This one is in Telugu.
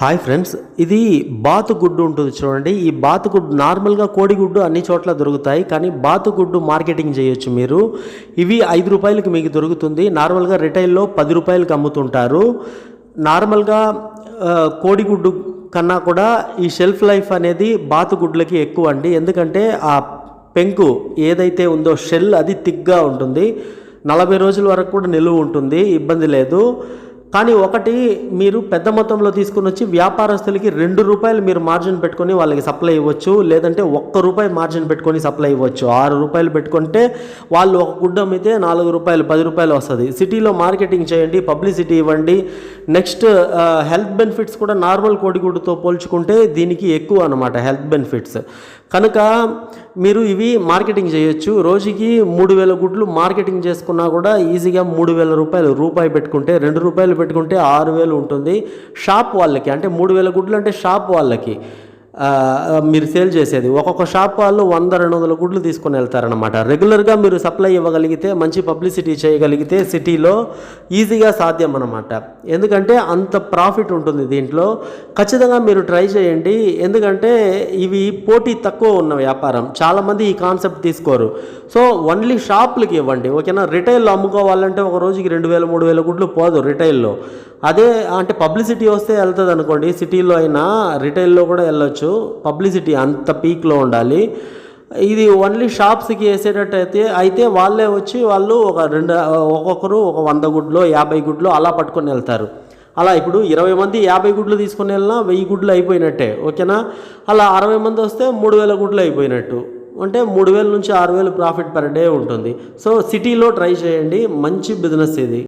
హాయ్ ఫ్రెండ్స్ ఇది బాతుగుడ్డు ఉంటుంది చూడండి. ఈ బాతుగుడ్డు నార్మల్గా కోడిగుడ్డు అన్ని చోట్ల దొరుకుతాయి. కానీ బాతుగుడ్డు మార్కెటింగ్ చేయొచ్చు మీరు. ఇవి ఐదు రూపాయలకి మీకు దొరుకుతుంది. నార్మల్గా రిటైల్లో పది రూపాయలకి అమ్ముతుంటారు. నార్మల్గా కోడిగుడ్డు కన్నా కూడా ఈ షెల్ఫ్ లైఫ్ అనేది బాతుగుడ్లకి ఎక్కువ అండి. ఎందుకంటే ఆ పెంకు ఏదైతే ఉందో షెల్ అది థిక్గా ఉంటుంది. నలభై రోజుల వరకు కూడా నిలువ ఉంటుంది. ఇబ్బంది లేదు. కానీ ఒకటి మీరు పెద్ద మొత్తంలో తీసుకుని వచ్చి వ్యాపారస్తులకి రెండు రూపాయలు మీరు మార్జిన్ పెట్టుకొని వాళ్ళకి సప్లై ఇవ్వచ్చు లేదంటే ఒక్క రూపాయి మార్జిన్ పెట్టుకొని సప్లై ఇవ్వచ్చు. ఆరు రూపాయలు పెట్టుకుంటే వాళ్ళు ఒక గుడ్డ అమ్మితే నాలుగు రూపాయలు పది రూపాయలు వస్తుంది. సిటీలో మార్కెటింగ్ చేయండి పబ్లిసిటీ ఇవ్వండి. నెక్స్ట్ హెల్త్ బెనిఫిట్స్ కూడా నార్మల్ కోడిగుడ్డుతో పోల్చుకుంటే దీనికి ఎక్కువ అనమాట హెల్త్ బెనిఫిట్స్. కనుక మీరు ఇవి మార్కెటింగ్ చేయొచ్చు. రోజుకి మూడు వేల గుడ్లు మార్కెటింగ్ చేసుకున్నా కూడా ఈజీగా మూడు వేల రూపాయలు రూపాయి పెట్టుకుంటే రెండు రూపాయలు పెట్టుకుంటే ఆరు వేలు ఉంటుంది. షాప్ వాళ్ళకి అంటే మూడు వేల గుడ్లు అంటే షాప్ వాళ్ళకి. మీరు సేల్ చేసేది. ఒక్కొక్క షాప్ వాళ్ళు వంద రెండు వందల గుడ్లు తీసుకొని వెళ్తారనమాట రెగ్యులర్గా మీరు సప్లై ఇవ్వగలిగితే మంచి పబ్లిసిటీ చేయగలిగితే సిటీలో ఈజీగా సాధ్యం అనమాట ఎందుకంటే అంత ప్రాఫిట్ ఉంటుంది దీంట్లో. ఖచ్చితంగా మీరు ట్రై చేయండి. ఎందుకంటే ఇవి పోటీ తక్కువ ఉన్న వ్యాపారం. చాలామంది ఈ కాన్సెప్ట్ తీసుకోరు. సో ఓన్లీ షాపులకి ఇవ్వండి. ఓకేనా? రిటైల్లో అమ్ముకోవాలంటే ఒక రోజుకి రెండు వేల మూడు వేల గుడ్లు పోదు రిటైల్లో. అదే అంటే పబ్లిసిటీ వస్తే వెళ్తుంది అనుకోండి సిటీలో అయినా రిటైల్లో కూడా వెళ్ళొచ్చు. పబ్లిసిటీ అంత పీక్లో ఉండాలి. ఇది ఓన్లీ షాప్స్కి వేసేటట్టు అయితే అయితే వాళ్ళే వచ్చి వాళ్ళు ఒక రెండు ఒక్కొక్కరు ఒక వంద గుడ్లు యాభై గుడ్లు అలా పట్టుకొని వెళ్తారు. అలా ఇప్పుడు ఇరవై మంది యాభై గుడ్లు తీసుకొని వెళ్ళినా వెయ్యి గుడ్లు అయిపోయినట్టే ఓకేనా? అలా అరవై మంది వస్తే మూడు వేల గుడ్లు అయిపోయినట్టు. అంటే మూడు వేల నుంచి ఆరు వేలు ప్రాఫిట్ పర్ డే ఉంటుంది. సో సిటీలో ట్రై చేయండి మంచి బిజినెస్ ఇది.